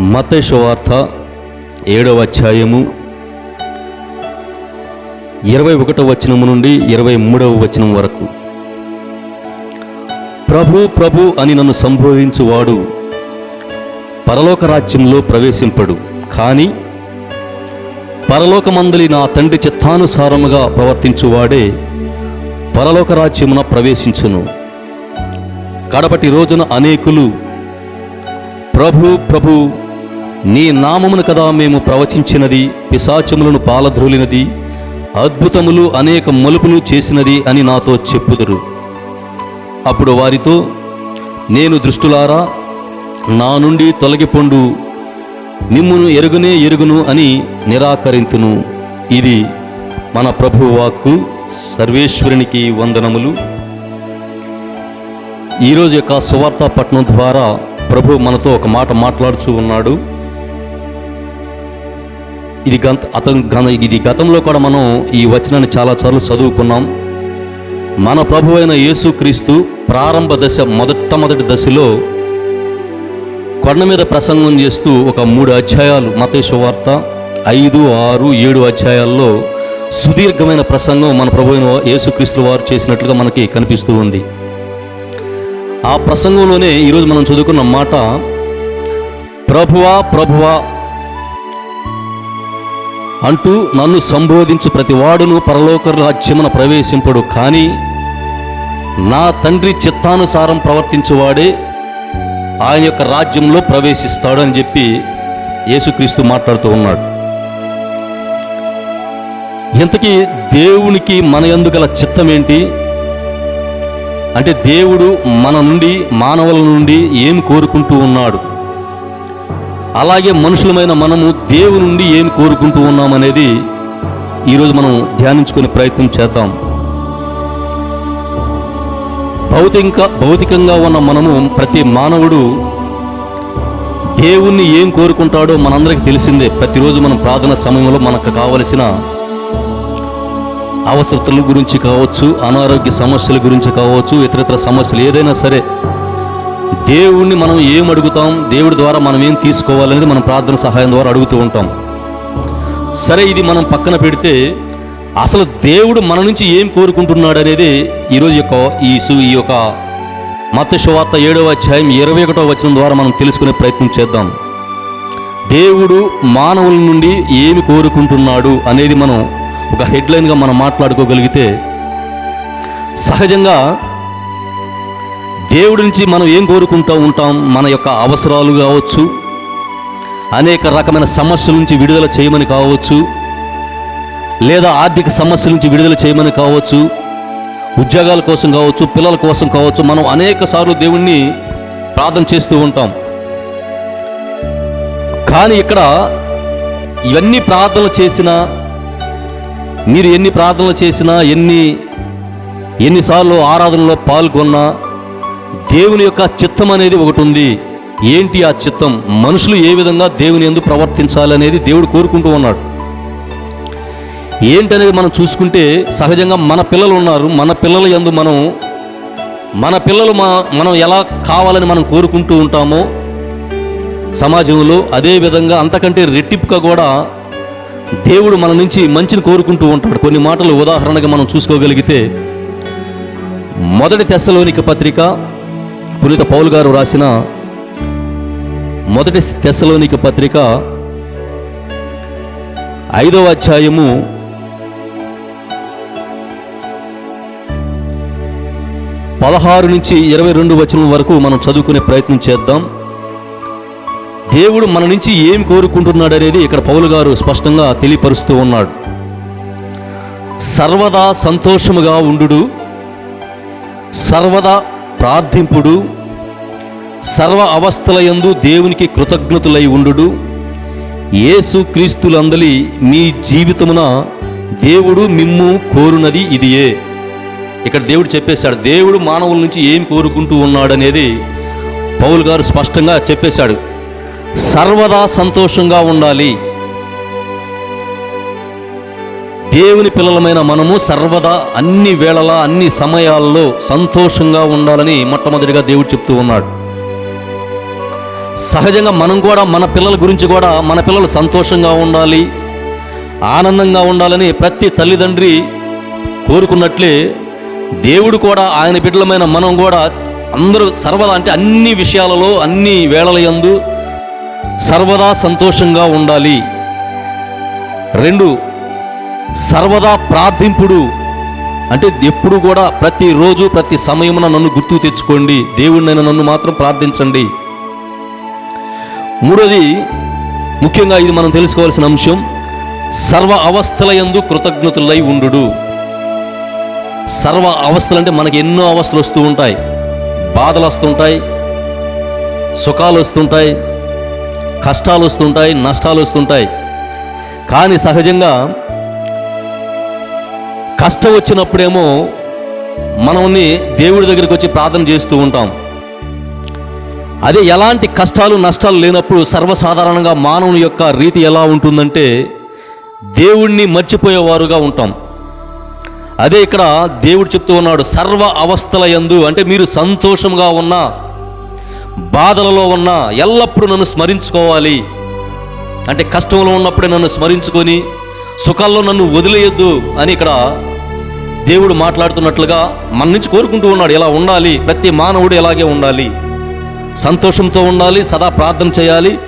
మతేశ్వార్త ఏడవ అధ్యాయము ఇరవై ఒకటవ వచనము నుండి ఇరవై మూడవ వచనం వరకు. ప్రభు ప్రభు అని నన్ను సంబోధించువాడు. పరలోక రాజ్యంలో ప్రవేశింపడు. కానీ పరలోకమందలి నా తండ్రి చిత్తానుసారముగా ప్రవర్తించువాడే పరలోక రాజ్యమున ప్రవేశించును. కడపటి రోజున అనేకులు ప్రభు ప్రభు నీ నామమును కదా మేము ప్రవచించినది పిశాచములను పాలధ్రులినది అద్భుతములు అనేక మలుపులు చేసినది అని నాతో చెప్పుదురు. అప్పుడు వారితో నేను దృష్టులారా నా నుండి తొలగిపొండు మిమ్మును ఎరుగునే ఎరుగును అని నిరాకరింతును. ఇది మన ప్రభు వాక్కు సర్వేశ్వరునికి వందనములు. ఈరోజు యొక్క సువార్త పట్టణం ద్వారా ప్రభు మనతో ఒక మాట మాట్లాడుచూ ఉన్నాడు. ఇది గత అతను ఇది గతంలో కూడా మనం ఈ వచనాన్ని చాలాసార్లు చదువుకున్నాం. మన ప్రభు అయిన యేసుక్రీస్తు ప్రారంభ దశ మొదటమొదటి దశలో కొండ మీద ప్రసంగం చేస్తూ ఒక మూడు అధ్యాయాలు మతేశ్వ వార్త ఐదు ఆరు ఏడు అధ్యాయాల్లో సుదీర్ఘమైన ప్రసంగం మన ప్రభు అయిన యేసుక్రీస్తు వారు చేసినట్లుగా మనకి కనిపిస్తూ ఉంది. ఆ ప్రసంగంలోనే ఈరోజు మనం చదువుకున్న మాట ప్రభువా ప్రభువా అంటూ నన్ను సంబోధించు ప్రతివాడును పరలోక రాజ్యమున ప్రవేశింపడు. కానీ నా తండ్రి చిత్తానుసారం ప్రవర్తించువాడే ఆయన యొక్క రాజ్యంలో ప్రవేశిస్తాడు అని చెప్పి యేసుక్రీస్తు మాట్లాడుతూ ఉన్నాడు. ఇంతకీ దేవునికి మన యందు గల చిత్తం ఏంటి అంటే దేవుడు మన నుండి మానవుల నుండి ఏం కోరుకుంటూ ఉన్నాడు? అలాగే మనుషులమైన మనము దేవుని నుండి ఏం కోరుకుంటూ ఉన్నామనేది ఈరోజు మనం ధ్యానించుకునే ప్రయత్నం చేద్దాం. భౌతిక భౌతికంగా ఉన్న మనము ప్రతి మానవుడు దేవుణ్ణి ఏం కోరుకుంటాడో మనందరికీ తెలిసిందే. ప్రతిరోజు మనం ప్రార్థన సమయంలో మనకు కావలసిన అవసరతల గురించి కావచ్చు అనారోగ్య సమస్యల గురించి కావచ్చు ఇతరితర సమస్యలు ఏదైనా సరే దేవుణ్ణి మనం ఏం అడుగుతాం? దేవుడి ద్వారా మనం ఏం తీసుకోవాలనేది మనం ప్రార్థన సహాయం ద్వారా అడుగుతూ ఉంటాం. సరే ఇది మనం పక్కన పెడితే అసలు దేవుడు మన నుంచి ఏం కోరుకుంటున్నాడు అనేది ఈరోజు యొక్క ఈ సు- ఈ యొక్క మత శువార్త ఏడవ అధ్యాయం ఇరవై ఒకటో వచనం ద్వారా మనం తెలుసుకునే ప్రయత్నం చేద్దాం. దేవుడు మానవుల నుండి ఏమి కోరుకుంటున్నాడు అనేది మనం ఒక హెడ్లైన్గా మనం మాట్లాడుకోగలిగితే సహజంగా దేవుడి నుంచి మనం ఏం కోరుకుంటూ ఉంటాం? మన యొక్క అవసరాలు కావచ్చు అనేక రకమైన సమస్యల నుంచి విడుదల చేయమని కావచ్చు లేదా ఆర్థిక సమస్యల నుంచి విడుదల చేయమని కావచ్చు ఉద్యోగాల కోసం కావచ్చు పిల్లల కోసం కావచ్చు మనం అనేక సార్లు దేవుణ్ణి ప్రార్థన చేస్తూ ఉంటాం. కానీ ఇక్కడ ఇవన్నీ ప్రార్థనలు చేసినా మీరు ఎన్ని ప్రార్థనలు చేసినా ఎన్ని ఎన్నిసార్లు ఆరాధనలో పాల్గొన్నా దేవుని యొక్క చిత్తం అనేది ఒకటి ఉంది ఏంటి ఆ చిత్తం? మనుషులు ఏ విధంగా దేవుని ఎందు ప్రవర్తించాలనేది దేవుడు కోరుకుంటూ ఉన్నాడు. ఏంటనేది మనం చూసుకుంటే సహజంగా మన పిల్లలు ఉన్నారు. మన పిల్లల యందు మనం మన పిల్లలు మా మనం ఎలా కావాలని మనం కోరుకుంటూ ఉంటామో సమాజంలో అదే విధంగా అంతకంటే రెట్టింపుగా కూడా దేవుడు మన నుంచి మంచిని కోరుకుంటూ ఉంటాడు. కొన్ని మాటలు ఉదాహరణగా మనం చూసుకోగలిగితే మొదటి తెస్తలోనిక పత్రిక పునీత పౌల్ గారు రాసిన మొదటి తెశలోనిక పత్రిక ఐదవ అధ్యాయము పదహారు నుంచి ఇరవై రెండు వచనం వరకు మనం చదువుకునే ప్రయత్నం చేద్దాం. దేవుడు మన నుంచి ఏం కోరుకుంటున్నాడు అనేది ఇక్కడ పౌలు గారు స్పష్టంగా తెలియపరుస్తూ ఉన్నాడు. సర్వదా సంతోషముగా ఉండుడు సర్వదా ప్రార్థింపుడు సర్వ అవస్థల యందు దేవునికి కృతజ్ఞతులై ఉండుడు. యేసు క్రీస్తులందలి మీ జీవితమున దేవుడు మిమ్ము కోరునది ఇదియే. ఇక్కడ దేవుడు చెప్పేశాడు దేవుడు మానవుల నుంచి ఏం కోరుకుంటూ ఉన్నాడనేది పౌల్ గారు స్పష్టంగా చెప్పేశాడు. సర్వదా సంతోషంగా ఉండాలి. దేవుని పిల్లలమైన మనము సర్వదా అన్ని వేళలా అన్ని సమయాల్లో సంతోషంగా ఉండాలని మొట్టమొదటిగా దేవుడు చెప్తూ ఉన్నాడు. సహజంగా మనం కూడా మన పిల్లల గురించి కూడా మన పిల్లలు సంతోషంగా ఉండాలి ఆనందంగా ఉండాలని ప్రతి తల్లిదండ్రి కోరుకున్నట్లే దేవుడు కూడా ఆయన బిడ్డలమైన మనం కూడా అందరూ సర్వదా అంటే అన్ని విషయాలలో అన్ని వేళల యందు సర్వదా సంతోషంగా ఉండాలి. రెండు సర్వదా ప్రార్థింపుడు. అంటే ఎప్పుడు కూడా ప్రతిరోజు ప్రతి సమయమున నన్ను గుర్తు తెచ్చుకోండి. దేవుడినైనా నన్ను మాత్రం ప్రార్థించండి. మూడోది ముఖ్యంగా ఇది మనం తెలుసుకోవాల్సిన అంశం సర్వ అవస్థల యందు కృతజ్ఞతులై ఉండు సర్వ అవస్థలు అంటే మనకి ఎన్నో అవస్థలు వస్తూ ఉంటాయి. బాధలు వస్తుంటాయి సుఖాలు వస్తుంటాయి కష్టాలు వస్తుంటాయి నష్టాలు వస్తుంటాయి. కానీ సహజంగా కష్టం వచ్చినప్పుడేమో మనల్ని దేవుడి దగ్గరికి వచ్చి ప్రార్థన చేస్తూ ఉంటాం. అదే ఎలాంటి కష్టాలు నష్టాలు లేనప్పుడు సర్వసాధారణంగా మానవుని యొక్క రీతి ఎలా ఉంటుందంటే దేవుణ్ణి మర్చిపోయేవారుగా ఉంటాం. అదే ఇక్కడ దేవుడు చెప్తూ ఉన్నాడు సర్వ అవస్థల యందు అంటే మీరు సంతోషంగా ఉన్నా బాధలలో ఉన్నా ఎల్లప్పుడూ నన్ను స్మరించుకోవాలి. అంటే కష్టంలో ఉన్నప్పుడే నన్ను స్మరించుకొని సుఖాల్లో నన్ను వదిలేయొద్దు అని ఇక్కడ దేవుడు మాట్లాడుతున్నట్లుగా మన నుంచి కోరుకుంటూ ఉన్నాడు ఇలా ఉండాలి ప్రతి మానవుడు ఇలాగే ఉండాలి. సంతోషంతో ఉండాలి సదా ప్రార్థన చేయాలి.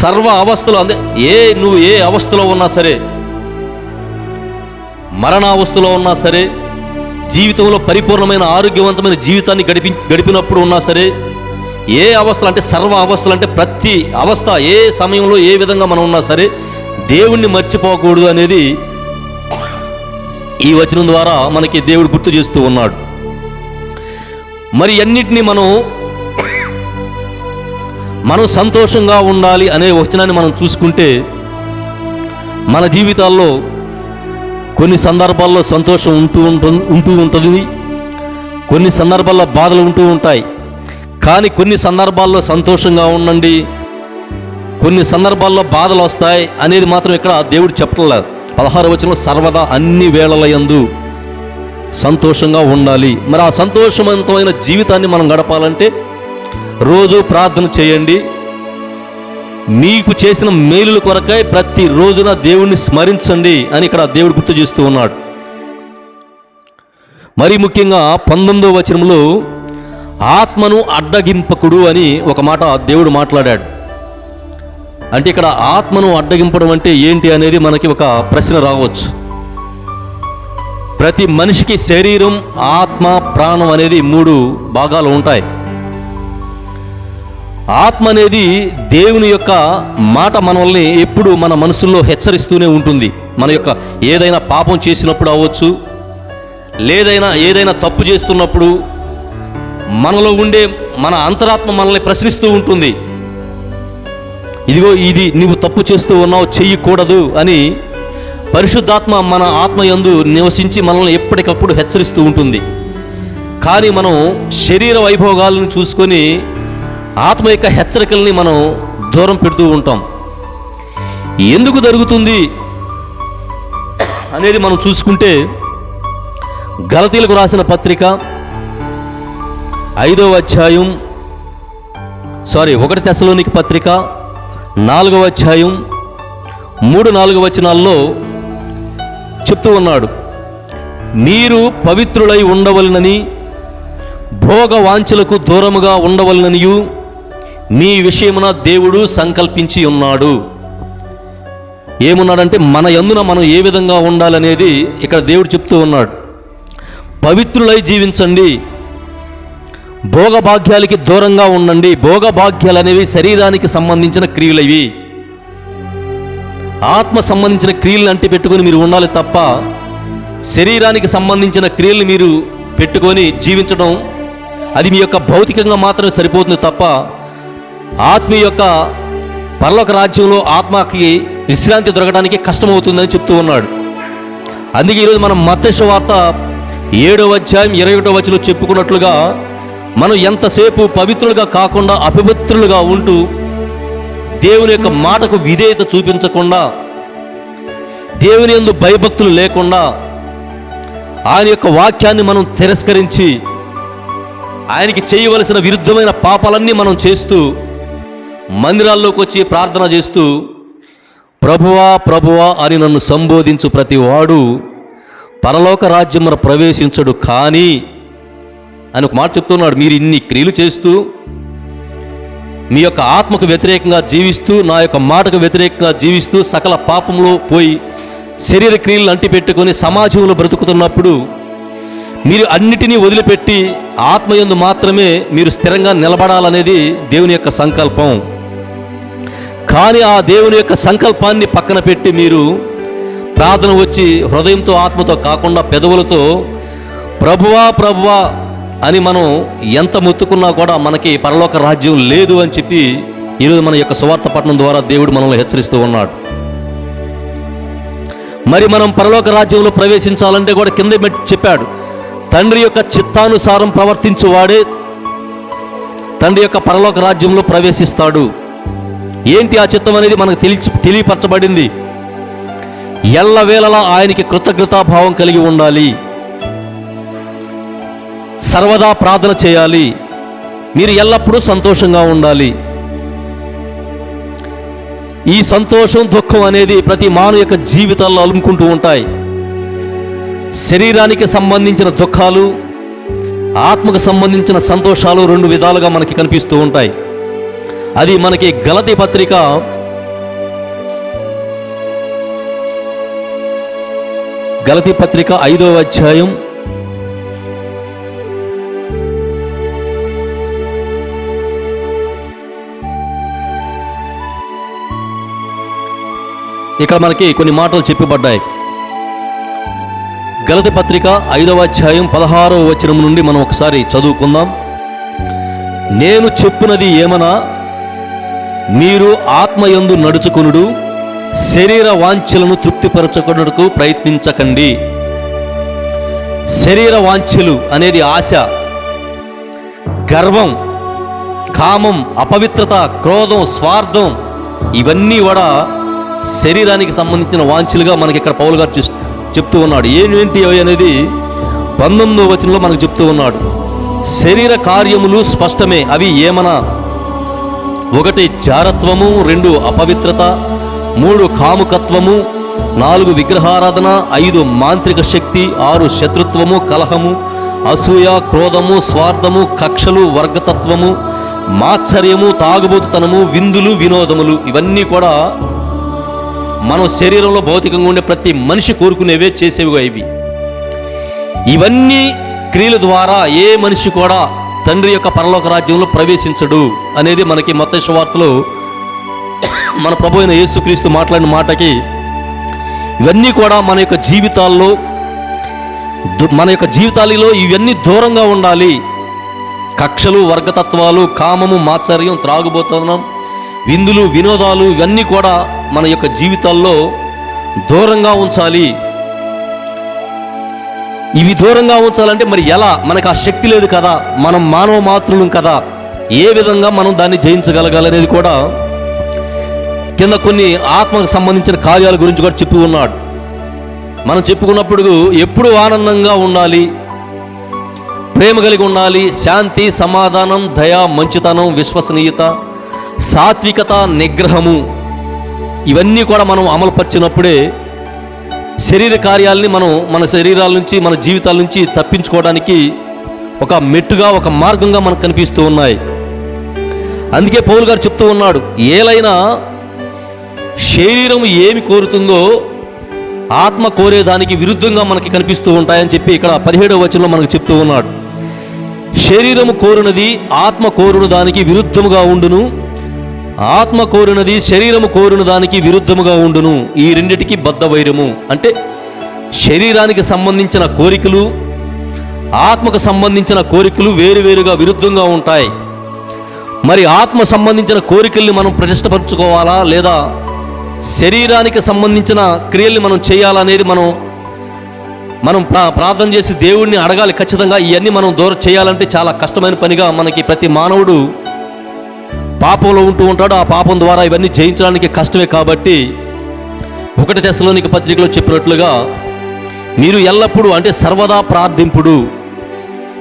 సర్వ అవస్థలు అందే ఏ నువ్వు ఏ అవస్థలో ఉన్నా సరే మరణావస్థలో ఉన్నా సరే జీవితంలో పరిపూర్ణమైన ఆరోగ్యవంతమైన జీవితాన్ని గడిపి గడిపినప్పుడు ఉన్నా సరే ఏ అవస్థలు అంటే సర్వ అవస్థలు అంటే ప్రతి అవస్థ ఏ సమయంలో ఏ విధంగా మనం ఉన్నా సరే దేవుణ్ణి మర్చిపోకూడదు అనేది ఈ వచనం ద్వారా మనకి దేవుడు గుర్తు చేస్తూ ఉన్నాడు. మరి అన్నిటినీ మనం మనం సంతోషంగా ఉండాలి అనే వచనాన్ని మనం చూసుకుంటే మన జీవితాల్లో కొన్ని సందర్భాల్లో సంతోషం ఉంటూ ఉంటుంది ఉంటూ ఉంటుంది. కొన్ని సందర్భాల్లో బాధలు ఉంటూ ఉంటాయి. కానీ కొన్ని సందర్భాల్లో సంతోషంగా ఉండండి. కొన్ని సందర్భాల్లో బాధలు వస్తాయి అనేది మాత్రం ఇక్కడ దేవుడు చెప్పలేదు పదహారు వచనంలో సర్వదా అన్ని వేళలయందు సంతోషంగా ఉండాలి. మరి ఆ సంతోషవంతమైన జీవితాన్ని మనం గడపాలంటే రోజు ప్రార్థన చేయండి. మీకు చేసిన మేలుల కొరకై ప్రతి రోజున దేవుణ్ణి స్మరించండి అని ఇక్కడ దేవుడు గుర్తు చేస్తూ ఉన్నాడు. మరి ముఖ్యంగా పంతొమ్మిదో వచనంలో ఆత్మను అడ్డగింపకుడు అని ఒక మాట దేవుడు మాట్లాడాడు. అంటే ఇక్కడ ఆత్మను అడ్డగింపడం అంటే ఏంటి అనేది మనకి ఒక ప్రశ్న రావచ్చు. ప్రతి మనిషికి శరీరం ఆత్మ ప్రాణం అనేది మూడు భాగాలు ఉంటాయి. ఆత్మ అనేది దేవుని యొక్క మాట మనల్ని ఎప్పుడు మన మనసుల్లో హెచ్చరిస్తూనే ఉంటుంది. మన యొక్క ఏదైనా పాపం చేసినప్పుడు అవ్వచ్చు లేదైనా ఏదైనా తప్పు చేస్తున్నప్పుడు మనలో ఉండే మన అంతరాత్మ మనల్ని ప్రశ్నిస్తూ ఉంటుంది. ఇదిగో ఇది నువ్వు తప్పు చేస్తూ ఉన్నావు చెయ్యకూడదు అని పరిశుద్ధాత్మ మన ఆత్మయందు నివసించి మనల్ని ఎప్పటికప్పుడు హెచ్చరిస్తూ ఉంటుంది. కానీ మనం శరీర వైభోగాలను చూసుకొని ఆత్మ యొక్క హెచ్చరికల్ని మనం దూరం పెడుతూ ఉంటాం. ఎందుకు జరుగుతుంది అనేది మనం చూసుకుంటే గలతీలకు రాసిన పత్రిక ఐదవ అధ్యాయం సారీ ఒకటి తెశలోనికి పత్రిక నాలుగవ అధ్యాయం మూడు నాలుగు వచనాల్లో చెప్తూ ఉన్నాడు. మీరు పవిత్రులై ఉండవలనని భోగ వాంఛలకు దూరముగా ఉండవలననియు మీ విషయమున దేవుడు సంకల్పించి ఉన్నాడు. ఏమున్నాడంటే మన యందున మనం ఏ విధంగా ఉండాలనేది ఇక్కడ దేవుడు చెప్తూ ఉన్నాడు. పవిత్రులై జీవించండి. భోగభాగ్యాలకి దూరంగా ఉండండి. భోగభాగ్యాలు అనేవి శరీరానికి సంబంధించిన క్రియలు ఆత్మ సంబంధించిన క్రియలను అంటి పెట్టుకొని మీరు ఉండాలి తప్ప శరీరానికి సంబంధించిన క్రియలు మీరు పెట్టుకొని జీవించడం అది మీ యొక్క భౌతికంగా మాత్రమే సరిపోతుంది తప్ప ఆత్మ యొక్క పరలోక రాజ్యంలో ఆత్మకి విశ్రాంతి దొరకడానికి కష్టమవుతుందని చెప్తూ ఉన్నాడు. అందుకే ఈరోజు మనం మత్స్య వార్త ఏడవ అధ్యాయం ఇరవై ఒకటో వచ్చిలో చెప్పుకున్నట్లుగా మనం ఎంతసేపు పవిత్రులుగా కాకుండా అపవిత్రులుగా ఉంటూ దేవుని యొక్క మాటకు విధేయత చూపించకుండా దేవుని యందు భయభక్తులు లేకుండా ఆయన యొక్క వాక్యాన్ని మనం తిరస్కరించి ఆయనకి చేయవలసిన విరుద్ధమైన పాపాలన్నీ మనం చేస్తూ మందిరాల్లోకి వచ్చి ప్రార్థన చేస్తూ ప్రభువా ప్రభువా అని నన్ను సంబోధించు ప్రతి వాడు పరలోక రాజ్యమున ప్రవేశించడు కానీ అని ఒక మాట చెప్తున్నాడు. మీరు ఇన్ని క్రియలు చేస్తూ మీ యొక్క ఆత్మకు వ్యతిరేకంగా జీవిస్తూ నా యొక్క మాటకు వ్యతిరేకంగా జీవిస్తూ సకల పాపంలో పోయి శరీర క్రియలు అంటిపెట్టుకొని సమాజంలో బ్రతుకుతున్నప్పుడు మీరు అన్నిటినీ వదిలిపెట్టి ఆత్మయందు మాత్రమే మీరు స్థిరంగా నిలబడాలనేది దేవుని యొక్క సంకల్పం. కానీ ఆ దేవుని యొక్క సంకల్పాన్ని పక్కన పెట్టి మీరు ప్రార్థన వచ్చి హృదయంతో ఆత్మతో కాకుండా పెదవులతో ప్రభువా ప్రభువా అని మనం ఎంత మొత్తుకున్నా కూడా మనకి పరలోక రాజ్యం లేదు అని చెప్పి ఈరోజు మన యొక్క సువార్త పట్టణం ద్వారా దేవుడు మనల్ని హెచ్చరిస్తూ ఉన్నాడు. మరి మనం పరలోక రాజ్యంలో ప్రవేశించాలంటే కూడా కింద చెప్పాడు తండ్రి యొక్క చిత్తానుసారం ప్రవర్తించువాడే తండ్రి యొక్క పరలోక రాజ్యంలో ప్రవేశిస్తాడు. ఏంటి ఆ చిత్తం అనేది మనకు తెలిసి తెలియపరచబడింది? ఎల్లవేళలా ఆయనకి కృతజ్ఞతాభావం కలిగి ఉండాలి. సర్వదా ప్రార్థన చేయాలి. మీరు ఎల్లప్పుడూ సంతోషంగా ఉండాలి. ఈ సంతోషం దుఃఖం అనేది ప్రతి మానవ యొక్క జీవితాల్లో అలుముకుంటూ ఉంటాయి. శరీరానికి సంబంధించిన దుఃఖాలు ఆత్మకు సంబంధించిన సంతోషాలు రెండు విధాలుగా మనకి కనిపిస్తూ ఉంటాయి. అది మనకి గలతి పత్రిక. గలతి పత్రిక ఐదవ అధ్యాయం. ఇక్కడ మనకి కొన్ని మాటలు చెప్పబడ్డాయి. గలతి పత్రిక ఐదవ అధ్యాయం పదహారవ వచనం నుండి మనం ఒకసారి చదువుకుందాం. నేను చెప్పునది ఏమన్నా మీరు ఆత్మయందు నడుచుకునుడు శరీర వాంఛలను తృప్తిపరచుకున్నకు ప్రయత్నించకండి. శరీర వాంఛలు అనేది ఆశ గర్వం కామం అపవిత్రత క్రోధం స్వార్థం ఇవన్నీ కూడా శరీరానికి సంబంధించిన వాంఛలుగా మనకి ఇక్కడ పౌలు గారు చెప్తూ ఉన్నాడు. ఏంటి అవి అనేది పంతొమ్మిదో వచనంలో మనకు చెప్తూ ఉన్నాడు. శరీర కార్యములు స్పష్టమే అవి ఏమన్నా ఒకటి జారత్వము రెండు అపవిత్రత మూడు కాముకత్వము నాలుగు విగ్రహారాధన ఐదు మాంత్రిక శక్తి ఆరు శత్రుత్వము కలహము అసూయ క్రోధము స్వార్థము కక్షలు వర్గతత్వము మాత్సర్యము తాగుబోతుతనము విందులు వినోదములు. ఇవన్నీ కూడా మనం శరీరంలో భౌతికంగా ఉండే ప్రతి మనిషి కోరుకునేవే చేసేవిగా ఇవి. ఇవన్నీ క్రియల ద్వారా ఏ మనిషి కూడా తండ్రి యొక్క పరలోక రాజ్యంలో ప్రవేశించడు అనేది మనకి మొత్త శువార్తలో మన ప్రభు అయిన యేసుక్రీస్తు మాట్లాడిన మాటకి ఇవన్నీ కూడా మన యొక్క జీవితాల్లో మన యొక్క జీవితాలలో ఇవన్నీ దూరంగా ఉండాలి. కక్షలు వర్గతత్వాలు కామము మాత్సర్యం త్రాగుబోతనం విందులు వినోదాలు ఇవన్నీ కూడా మన యొక్క జీవితాల్లో దూరంగా ఉంచాలి. ఇవి దూరంగా ఉంచాలంటే మరి ఎలా? మనకు ఆ శక్తి లేదు కదా. మనం మానవ మాతృలం కదా. ఏ విధంగా మనం దాన్ని జయించగలగాలనేది కూడా కింద కొన్ని ఆత్మకు సంబంధించిన కార్యాల గురించి కూడా చెప్పి ఉన్నాడు. మనం చెప్పుకున్నప్పుడు ఎప్పుడు ఆనందంగా ఉండాలి ప్రేమ కలిగి ఉండాలి శాంతి సమాధానం దయ మంచితనం విశ్వసనీయత సాత్వికత నిగ్రహము ఇవన్నీ కూడా మనం అమలుపరిచినప్పుడే శరీర కార్యాలని మనం మన శరీరాల నుంచి మన జీవితాల నుంచి తప్పించుకోవడానికి ఒక మెట్టుగా ఒక మార్గంగా మనకు కనిపిస్తూ ఉన్నాయి. అందుకే పౌలు గారు చెప్తూ ఉన్నాడు ఏలైనా శరీరం ఏమి కోరుతుందో ఆత్మ కోరేదానికి విరుద్ధంగా మనకి కనిపిస్తూ ఉంటాయని చెప్పి ఇక్కడ పదిహేడవ వచనంలో మనకు చెప్తూ ఉన్నాడు. శరీరము కోరునది ఆత్మ కోరున దానికి విరుద్ధముగా ఉండును. ఆత్మ కోరినది శరీరము కోరిన దానికి విరుద్ధముగా ఉండును. ఈ రెండిటికి బద్ధ వైరము. అంటే శరీరానికి సంబంధించిన కోరికలు ఆత్మకు సంబంధించిన కోరికలు వేరువేరుగా విరుద్ధంగా ఉంటాయి. మరి ఆత్మ సంబంధించిన కోరికల్ని మనం ప్రతిష్టపరచుకోవాలా? లేదా శరీరానికి సంబంధించిన క్రియల్ని మనం చేయాలనేది మనం మనం ప్రా ప్రార్థన చేసి దేవుణ్ణి అడగాలి ఖచ్చితంగా. ఇవన్నీ మనం దూరం చేయాలంటే చాలా కష్టమైన పనిగా మనకి ప్రతి మానవుడు పాపంలో ఉంటూ ఉంటాడు. ఆ పాపం ద్వారా ఇవన్నీ జయించడానికి కష్టమే కాబట్టి ఒకటి దశలోనికి పత్రికలో చెప్పినట్లుగా మీరు ఎల్లప్పుడూ అంటే సర్వదా ప్రార్థింపుడు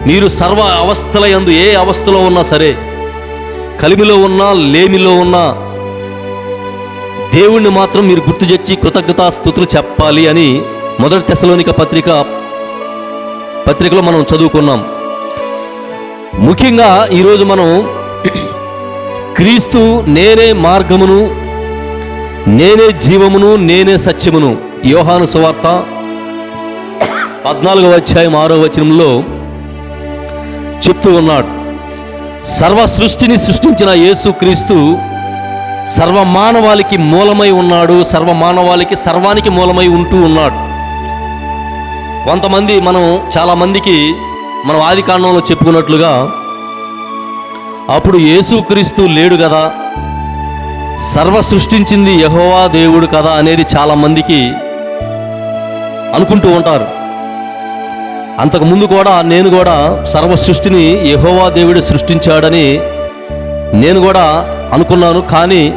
మీరు సర్వ అవస్థల యందు ఏ అవస్థలో ఉన్నా సరే కలిమిలో ఉన్నా లేమిలో ఉన్నా దేవుణ్ణి మాత్రం మీరు గుర్తు తెచ్చి కృతజ్ఞతా స్థుతులు చెప్పాలి అని మొదటి దశలోనిక పత్రిక పత్రికలో మనం చదువుకున్నాం. ముఖ్యంగా ఈరోజు మనం క్రీస్తు నేనే మార్గమును నేనే జీవమును నేనే సత్యమును. యోహాను సువార్త పద్నాలుగవ అధ్యాయం ఆరో వచనంలో చెప్తూ ఉన్నాడు. సర్వ సృష్టిని సృష్టించిన యేసుక్రీస్తు సర్వ మానవాళికి మూలమై ఉన్నాడు సర్వ మానవాళికి సర్వానికి మూలమై ఉంటూ ఉన్నాడు. కొంతమంది మనం చాలామందికి మనం ఆది కాండంలో చెప్పుకున్నట్లుగా అప్పుడు యేసుక్రీస్తు లేడు కదా. సర్వ సృష్టించింది యహోవా దేవుడు కదా అనేది చాలామందికి అనుకుంటూ ఉంటారు. అంతకుముందు కూడా నేను కూడా సర్వ సృష్టిని యహోవా దేవుడు సృష్టించాడని నేను కూడా అనుకున్నాను. కానీ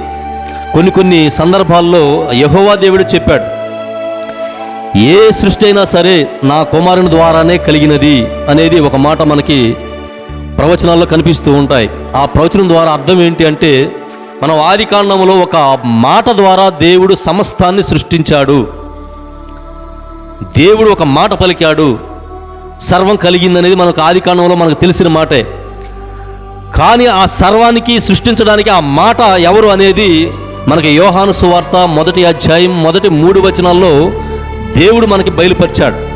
కొన్ని కొన్ని సందర్భాల్లో యహోవా దేవుడు చెప్పాడు ఏ సృష్టి అయినా సరే నా కుమారుని ద్వారానే కలిగినది అనేది ఒక మాట మనకి ప్రవచనాల్లో కనిపిస్తూ ఉంటాయి. ఆ ప్రవచనం ద్వారా అర్థం ఏంటి అంటే మనం ఆది కాండంలో ఒక మాట ద్వారా దేవుడు సమస్తాన్ని సృష్టించాడు. దేవుడు ఒక మాట పలికాడు. సర్వం కలిగిందనేది మనకు ఆది కాండంలో మనకు తెలిసిన మాటే. కానీ ఆ సర్వానికి సృష్టించడానికి ఆ మాట ఎవరు అనేది మనకి యోహాను సువార్త మొదటి అధ్యాయం మొదటి మూడు వచనాల్లో దేవుడు మనకి బయలుపరిచాడు.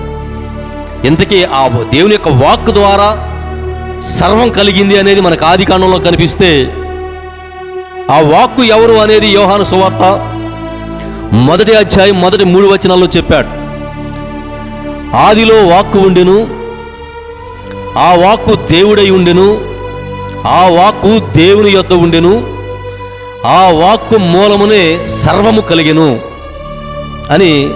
ఇంతకీ ఆ దేవుని యొక్క వాక్ ద్వారా సర్వం కలిగింది అనేది మనకు ఆది కాండంలో కనిపిస్తే ఆ వాక్కు ఎవరు అనేది యోహాను సువార్త మొదటి అధ్యాయం మొదటి మూడు వచనాల్లో చెప్పాడు. ఆదిలో వాక్కు ఉండెను ఆ వాక్కు దేవుడై ఉండెను ఆ వాక్కు దేవుని యొద్ద ఉండెను ఆ వాక్కు మూలమునే సర్వము కలిగెను అని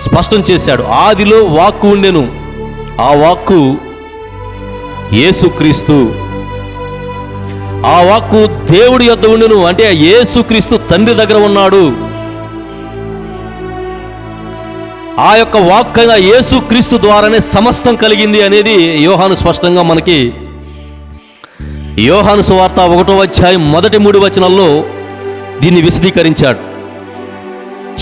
స్పష్టం చేశాడు. ఆదిలో వాక్కు ఉండెను ఆ వాక్కు యేసుక్రీస్తు. ఆ వాక్కు దేవుడి యొద్ద ఉండును. అంటే యేసుక్రీస్తు తండ్రి దగ్గర ఉన్నాడు. ఆ యొక్క వాక్ యేసు యేసుక్రీస్తు ద్వారానే సమస్తం కలిగింది అనేది యోహాను స్పష్టంగా మనకి యోహాను సువార్త ఒకటో అధ్యాయం మొదటి మూడు వచనాల్లో దీన్ని విశదీకరించాడు.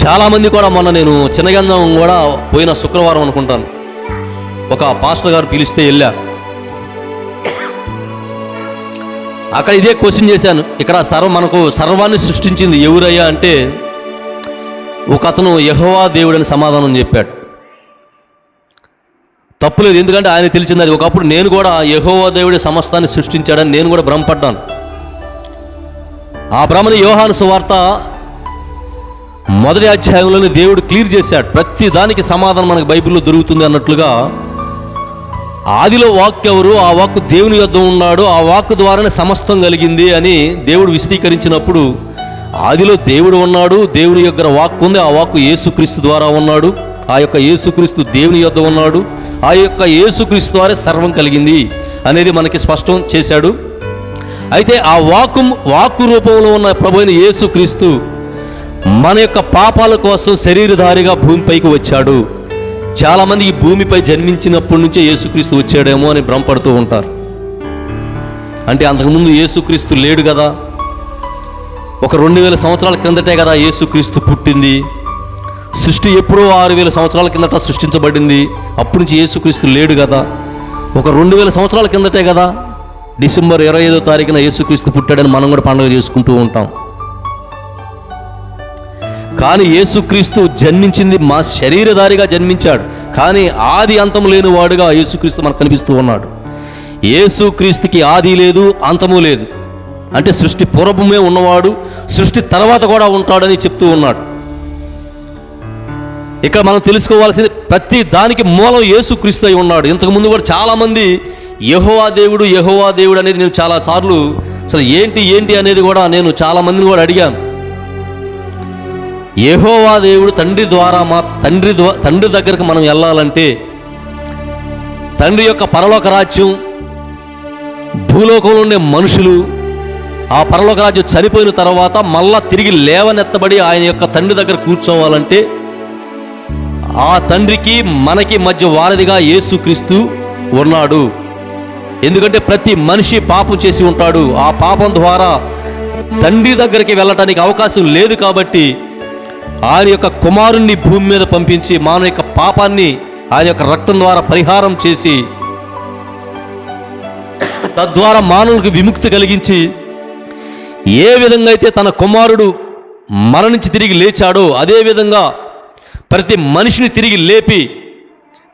చాలామంది కూడా మొన్న నేను చిన్నగంధం కూడా పోయిన శుక్రవారం అనుకుంటాను. ఒక పాస్టర్ గారు పిలిస్తే వెళ్ళా. అక్కడ ఇదే క్వశ్చన్ చేశాను. ఇక్కడ సర్వ మనకు సర్వాన్ని సృష్టించింది ఎవరయ్యా అంటే ఒక అతను యహోవా దేవుడని సమాధానం చెప్పాడు. తప్పులేదు ఎందుకంటే ఆయన తెలిసింది అది. ఒకప్పుడు నేను కూడా యహోవా దేవుడి సమస్తాన్ని సృష్టించాడని నేను కూడా భ్రమపడ్డాను. ఆ భ్రమని యోహాను సువార్త మొదటి అధ్యాయంలోనే దేవుడు క్లియర్ చేశాడు. ప్రతి దానికి సమాధానం మనకు బైబిల్లో దొరుకుతుంది అన్నట్లుగా ఆదిలో వాక్ ఎవరు? ఆ వాక్కు దేవుని యొద్ద ఉన్నాడు. ఆ వాక్కు ద్వారానే సమస్తం కలిగింది అని దేవుడు విశదీకరించినప్పుడు ఆదిలో దేవుడు ఉన్నాడు దేవుని యొక్క వాక్కు ఉంది. ఆ వాక్కు యేసుక్రీస్తు ద్వారా ఉన్నాడు. ఆ యొక్క యేసుక్రీస్తు దేవుని యొద్ద ఉన్నాడు. ఆ యొక్క యేసుక్రీస్తు ద్వారా సర్వం కలిగింది అనేది మనకి స్పష్టం చేశాడు. అయితే ఆ వాకు వాక్కు రూపంలో ఉన్న ప్రభు యేసుక్రీస్తు మన యొక్క పాపాల కోసం శరీరధారిగా భూమిపైకి వచ్చాడు. చాలామంది ఈ భూమిపై జన్మించినప్పటి నుంచే యేసుక్రీస్తు వచ్చాడేమో అని భ్రమపడుతూ ఉంటారు. అంటే అంతకుముందు యేసుక్రీస్తు లేడు కదా. ఒక రెండు వేల సంవత్సరాల క్రిందటే కదా యేసుక్రీస్తు పుట్టింది. సృష్టి ఎప్పుడో ఆరు వేల సంవత్సరాల కిందట సృష్టించబడింది. అప్పటి నుంచి యేసుక్రీస్తు లేడు కదా. ఒక రెండు వేల సంవత్సరాల కిందటే కదా డిసెంబర్ ఇరవై ఐదో తారీఖున యేసుక్రీస్తు పుట్టాడని మనం కూడా పండుగ చేసుకుంటూ ఉంటాం. కానీ యేసుక్రీస్తు జన్మించింది మా శరీరధారిగా జన్మించాడు. కానీ ఆది అంతము లేని వాడుగా యేసుక్రీస్తు మనకు కనిపిస్తూ ఉన్నాడు. యేసుక్రీస్తుకి ఆది లేదు అంతము లేదు. అంటే సృష్టి పూర్వమే ఉన్నవాడు సృష్టి తర్వాత కూడా ఉంటాడని చెప్తూ ఉన్నాడు. ఇక్కడ మనం తెలుసుకోవాల్సింది ప్రతి దానికి మూలం యేసుక్రీస్తు అయి ఉన్నాడు. ఇంతకుముందు కూడా చాలామంది యహోవా దేవుడు యహోవా దేవుడు అనేది నేను చాలా సార్లు అసలు ఏంటి ఏంటి అనేది కూడా నేను చాలా మందిని కూడా అడిగాను. ఏహోవా దేవుడు తండ్రి ద్వారా మా తండ్రి తండ్రి దగ్గరకు మనం వెళ్ళాలంటే తండ్రి యొక్క పరలోక రాజ్యం భూలోకంలో ఉండే మనుషులు ఆ పరలోక రాజ్యం చనిపోయిన తర్వాత మళ్ళా తిరిగి లేవనెత్తబడి ఆయన యొక్క తండ్రి దగ్గర కూర్చోవాలంటే ఆ తండ్రికి మనకి మధ్య వారధిగా యేసుక్రీస్తు ఉన్నాడు. ఎందుకంటే ప్రతి మనిషి పాపం చేసి ఉంటాడు. ఆ పాపం ద్వారా తండ్రి దగ్గరికి వెళ్ళటానికి అవకాశం లేదు కాబట్టి ఆయన యొక్క కుమారుణ్ణి భూమి మీద పంపించి మానవ యొక్క పాపాన్ని ఆయన యొక్క రక్తం ద్వారా పరిహారం చేసి తద్వారా మానవునికి విముక్తి కలిగించి ఏ విధంగా అయితే తన కుమారుడు మరణించి తిరిగి లేచాడో అదే విధంగా ప్రతి మనిషిని తిరిగి లేపి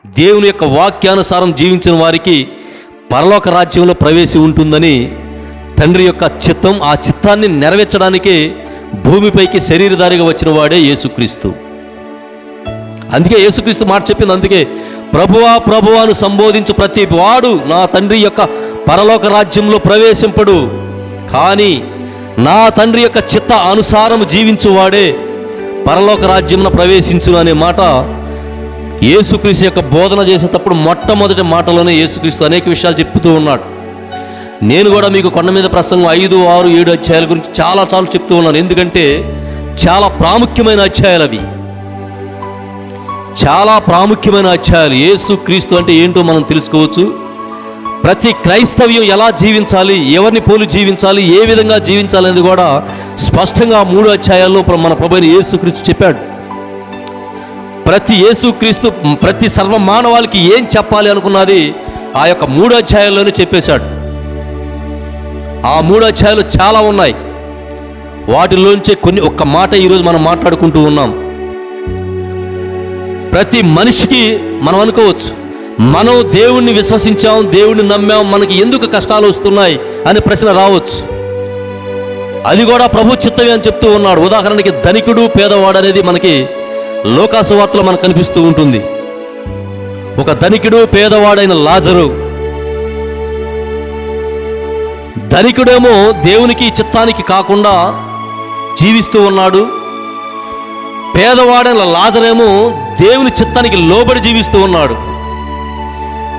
దేవుని యొక్క వాక్యానుసారం జీవించిన వారికి పరలోక రాజ్యంలో ప్రవేశం ఉంటుందని తండ్రి యొక్క చిత్తం ఆ చిత్తాన్ని నెరవేర్చడానికి భూమిపైకి శరీరధారిగా వచ్చిన వాడే యేసుక్రీస్తు. అందుకే యేసుక్రీస్తు మాట చెప్పింది. అందుకే ప్రభువా ప్రభువాను సంబోధించు ప్రతి వాడు నా తండ్రి యొక్క పరలోక రాజ్యంలో ప్రవేశింపడు. కానీ నా తండ్రి యొక్క చిత్త అనుసారం జీవించువాడే పరలోక రాజ్యంలో ప్రవేశించు అనే మాట యేసుక్రీస్తు యొక్క బోధన చేసేటప్పుడు మొట్టమొదటి మాటలోనే యేసుక్రీస్తు అనేక విషయాలు చెప్తూ ఉన్నాడు. నేను కూడా మీకు కొండ మీద ప్రసంగం ఐదు ఆరు ఏడు అధ్యాయాల గురించి చాలా చాలా చెప్తూ ఉన్నాను. ఎందుకంటే చాలా ప్రాముఖ్యమైన అధ్యాయాలు అవి. చాలా ప్రాముఖ్యమైన అధ్యాయాలు. యేసు క్రీస్తు అంటే ఏంటో మనం తెలుసుకోవచ్చు. ప్రతి క్రైస్తవ్యం ఎలా జీవించాలి ఎవరిని పోలి జీవించాలి ఏ విధంగా జీవించాలి అనేది కూడా స్పష్టంగా మూడు అధ్యాయాల్లో మన ప్రభు యేసుక్రీస్తు చెప్పాడు. ప్రతి యేసుక్రీస్తు ప్రతి సర్వ మానవాళికి ఏం చెప్పాలి అనుకున్నది ఆ యొక్క మూడు అధ్యాయాల్లోనే చెప్పేశాడు. ఆ మూడు అధ్యాయాలు చాలా ఉన్నాయి. వాటిలోంచే కొన్ని ఒక్క మాట ఈరోజు మనం మాట్లాడుకుంటూ ఉన్నాం. ప్రతి మనిషికి మనం అనుకోవచ్చు మనం దేవుణ్ణి విశ్వసించాం దేవుణ్ణి నమ్మాం మనకి ఎందుకు కష్టాలు వస్తున్నాయి అనే ప్రశ్న రావచ్చు. అది కూడా ప్రభు చిత్తమే అని చెప్తూ ఉన్నాడు. ఉదాహరణకి ధనికుడు పేదవాడు అనేది మనకి లోకాసు వార్తలో మనకు కనిపిస్తూ ఉంటుంది. ఒక ధనికుడు పేదవాడైన లాజరు ధనికుడేమో దేవునికి చిత్తానికి కాకుండా జీవిస్తూ ఉన్నాడు. పేదవాడైన లాజరేమో దేవుని చిత్తానికి లోబడి జీవిస్తూ ఉన్నాడు.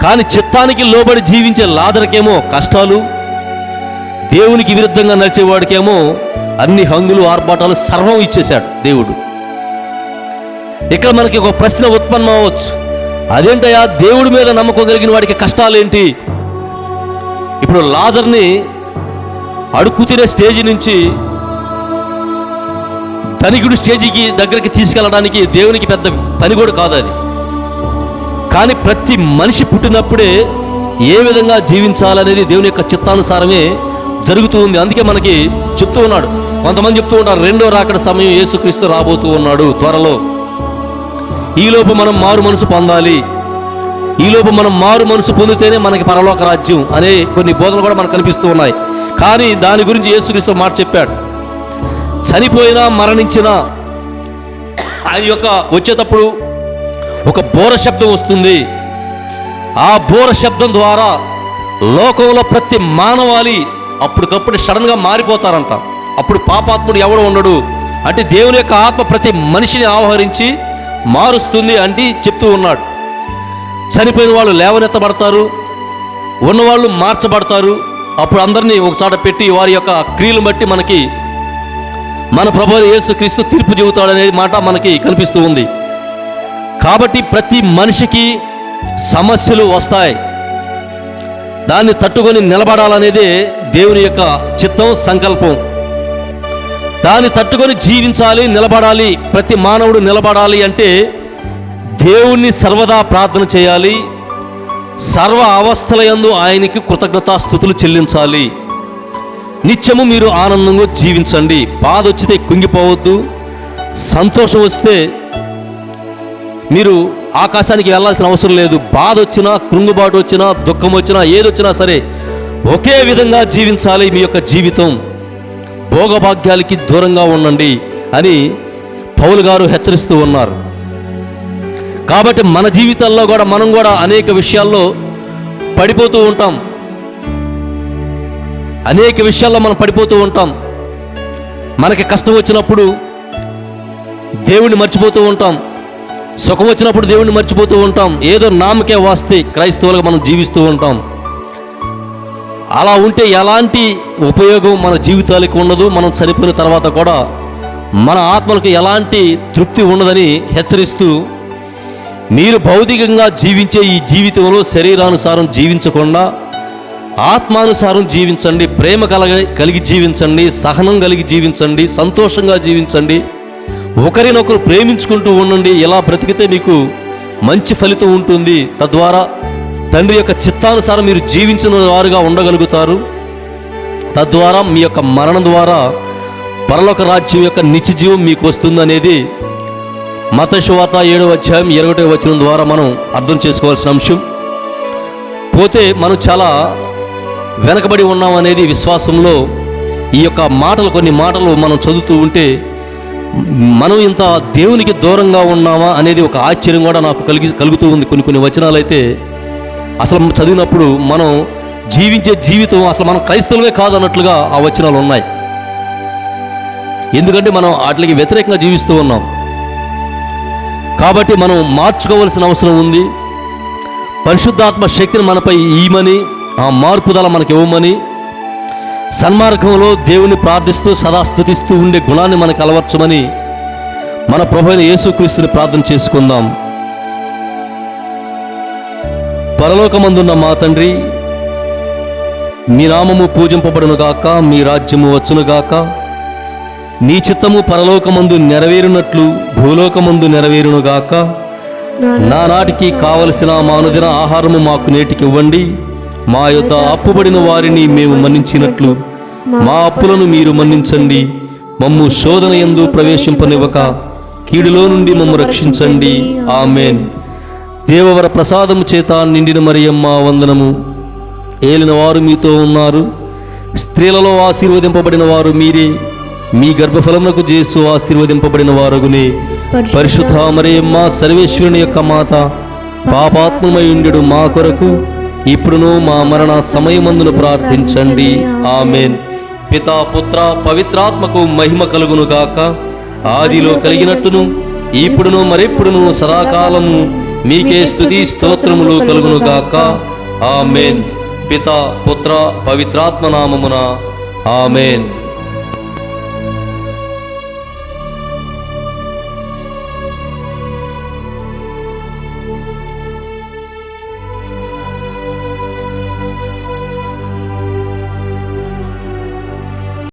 కానీ చిత్తానికి లోబడి జీవించే లాజరకేమో కష్టాలు దేవునికి విరుద్ధంగా నడిచేవాడికేమో అన్ని హంగులు ఆర్భాటాలు సర్వం ఇచ్చేశాడు దేవుడు. ఇక్కడ మనకి ఒక ప్రశ్న ఉత్పన్నం అవ్వచ్చు. అదేంటయ్యా? దేవుడి మీద నమ్మకం కలిగిన వాడికి కష్టాలేంటి? ఇప్పుడు లాజర్ని అడుక్కు తినే స్టేజి నుంచి ధనికుడు స్టేజికి దగ్గరికి తీసుకెళ్ళడానికి దేవునికి పెద్ద పని కూడా కాదు అది. కానీ ప్రతి మనిషి పుట్టినప్పుడే ఏ విధంగా జీవించాలనేది దేవుని యొక్క చిత్తానుసారమే జరుగుతూ ఉంది. అందుకే మనకి చెప్తూ ఉన్నాడు. కొంతమంది చెప్తూ ఉంటారు రెండో రాకడ సమయం యేసుక్రీస్తు రాబోతూ ఉన్నాడు త్వరలో. ఈలోపు మనం మారు మనసు పొందాలి. ఈలోపు మనం మారు మనసు పొందితేనే మనకి పరలోక రాజ్యం అనే కొన్ని బోధనలు కూడా మనకు కనిపిస్తూ ఉన్నాయి. కానీ దాని గురించి యేసుక్రీస్తు మాట చెప్పాడు. చనిపోయినా మరణించినా ఆయన యొక్క వచ్చేటప్పుడు ఒక బోర శబ్దం వస్తుంది. ఆ బోర శబ్దం ద్వారా లోకంలో ప్రతి మానవాళి అప్పటికప్పుడు సడన్గా మారిపోతారంట. అప్పుడు పాపాత్ముడు ఎవడు ఉండడు. అంటే దేవుని యొక్క ఆత్మ ప్రతి మనిషిని ఆహ్వానించి మారుస్తుంది అంటే చెప్తూ ఉన్నాడు. చనిపోయిన వాళ్ళు లేవనెత్తబడతారు. ఉన్నవాళ్ళు మార్చబడతారు. అప్పుడు అందరినీ ఒక చోట పెట్టి వారి యొక్క క్రియలు బట్టి మనకి మన ప్రభు యేసు క్రీస్తు తీర్పు చెబుతాడనే మాట మనకి కనిపిస్తూ ఉంది. కాబట్టి ప్రతి మనిషికి సమస్యలు వస్తాయి. దాన్ని తట్టుకొని నిలబడాలనేదే దేవుని యొక్క చిత్తం సంకల్పం. దాన్ని తట్టుకొని జీవించాలి నిలబడాలి ప్రతి మానవుడు నిలబడాలి అంటే దేవుణ్ణి సర్వదా ప్రార్థన చేయాలి సర్వ అవస్థల యందు ఆయనకి కృతజ్ఞతాస్థుతులు చెల్లించాలి. నిత్యము మీరు ఆనందంగా జీవించండి. బాధ వచ్చితే కుంగిపోవద్దు. సంతోషం వస్తే మీరు ఆకాశానికి వెళ్ళాల్సిన అవసరం లేదు. బాధ వచ్చినా కృంగుబాటు వచ్చినా దుఃఖం వచ్చినా ఏదొచ్చినా సరే ఒకే విధంగా జీవించాలి మీ యొక్క జీవితం. భోగభాగ్యాలకి దూరంగా ఉండండి అని పౌలు గారు హెచ్చరిస్తూ ఉన్నారు. కాబట్టి మన జీవితాల్లో కూడా మనం కూడా అనేక విషయాల్లో పడిపోతూ ఉంటాం. అనేక విషయాల్లో మనం పడిపోతూ ఉంటాం. మనకి కష్టం వచ్చినప్పుడు దేవుణ్ణి మర్చిపోతూ ఉంటాం. సుఖం వచ్చినప్పుడు దేవుణ్ణి మర్చిపోతూ ఉంటాం. ఏదో నామకే వాస్తే క్రైస్తవులుగా మనం జీవిస్తూ ఉంటాం. అలా ఉంటే ఎలాంటి ఉపయోగం మన జీవితాలకు ఉండదు మనం చనిపోయిన తర్వాత కూడా మన ఆత్మలకు ఎలాంటి తృప్తి ఉండదని హెచ్చరిస్తూ మీరు భౌతికంగా జీవించే ఈ జీవితంలో శరీరానుసారం జీవించకుండా ఆత్మానుసారం జీవించండి ప్రేమ కలగ కలిగి జీవించండి సహనం కలిగి జీవించండి సంతోషంగా జీవించండి. ఒకరినొకరు ప్రేమించుకుంటూ ఉండండి. ఇలా బ్రతికితే మీకు మంచి ఫలితం ఉంటుంది. తద్వారా తండ్రి యొక్క చిత్తానుసారం మీరు జీవించిన వారుగా ఉండగలుగుతారు. తద్వారా మీ యొక్క మరణం ద్వారా పరలోక రాజ్యం యొక్క నిత్యజీవం మీకు వస్తుందనేది మత శువాత ఏడవ అధ్యాయం ఇరవై వచనం ద్వారా మనం అర్థం చేసుకోవాల్సిన అంశం. పోతే మనం చాలా వెనకబడి ఉన్నాం అనేది విశ్వాసంలో ఈ యొక్క మాటలు కొన్ని మాటలు మనం చదువుతూ ఉంటే మనం ఇంత దేవునికి దూరంగా ఉన్నామా అనేది ఒక ఆశ్చర్యం కూడా నాకు కలిగి కలుగుతూ ఉంది. కొన్ని కొన్ని వచనాలు అయితే అసలు చదివినప్పుడు మనం జీవించే జీవితం అసలు మనం క్రైస్తవులమే కాదన్నట్లుగా ఆ వచనాలు ఉన్నాయి. ఎందుకంటే మనం వాటికి వ్యతిరేకంగా జీవిస్తూ ఉన్నాం. కాబట్టి మనం మార్చుకోవలసిన అవసరం ఉంది. పరిశుద్ధాత్మ శక్తిని మనపై ఈమని ఆ మార్పుదల మనకి ఇవ్వమని సన్మార్గంలో దేవుని ప్రార్థిస్తూ సదా స్థుతిస్తూ ఉండే గుణాన్ని మనకు అలవర్చమని మన ప్రభు యేసుక్రీస్తుని ప్రార్థన చేసుకుందాం. పరలోకమందున్న మా తండ్రి మీ నామము పూజింపబడును గాక మీ రాజ్యము వచ్చును గాక నీ చిత్తము పరలోకమందు నెరవేరునట్లు భూలోకమందు నెరవేరును గాక నానాటికి కావలసిన మానుదిన ఆహారము మాకు నేటికి ఇవ్వండి. మా యొక్క అప్పుబడిన వారిని మేము మన్నించినట్లు. మా అప్పులను మీరు మన్నించండి. మమ్ము శోధన ఎందు ప్రవేశింపనివ్వక కీడులో నుండి మమ్ము రక్షించండి. ఆమెన్. దేవవర ప్రసాదము చేత నిండిన మరియమ్మ వందనము. ఏలిన వారు మీతో ఉన్నారు. స్త్రీలలో ఆశీర్వదింపబడిన వారు మీరే. మీ గర్భఫలమునకు చేసు ఆశీర్వదింపబడిన వారుగునే పరిశుద్ధ మరియమ్మ సర్వేశ్వరుని యొక్క మాత పాపాత్మమయుండు మా కొరకు ఇప్పుడును మా మరణ సమయమందును ప్రార్థించండి. ఆమెన్. పితా పుత్ర పవిత్రాత్మకు మహిమ కలుగును గాక. ఆదిలో కలిగినట్టును ఇప్పుడును మరెప్పుడును సదాకాలము మీకే స్తుతి స్తోత్రములు కలుగును గాక. ఆమెన్. పిత పుత్ర పవిత్రాత్మ నామమున ఆమెన్.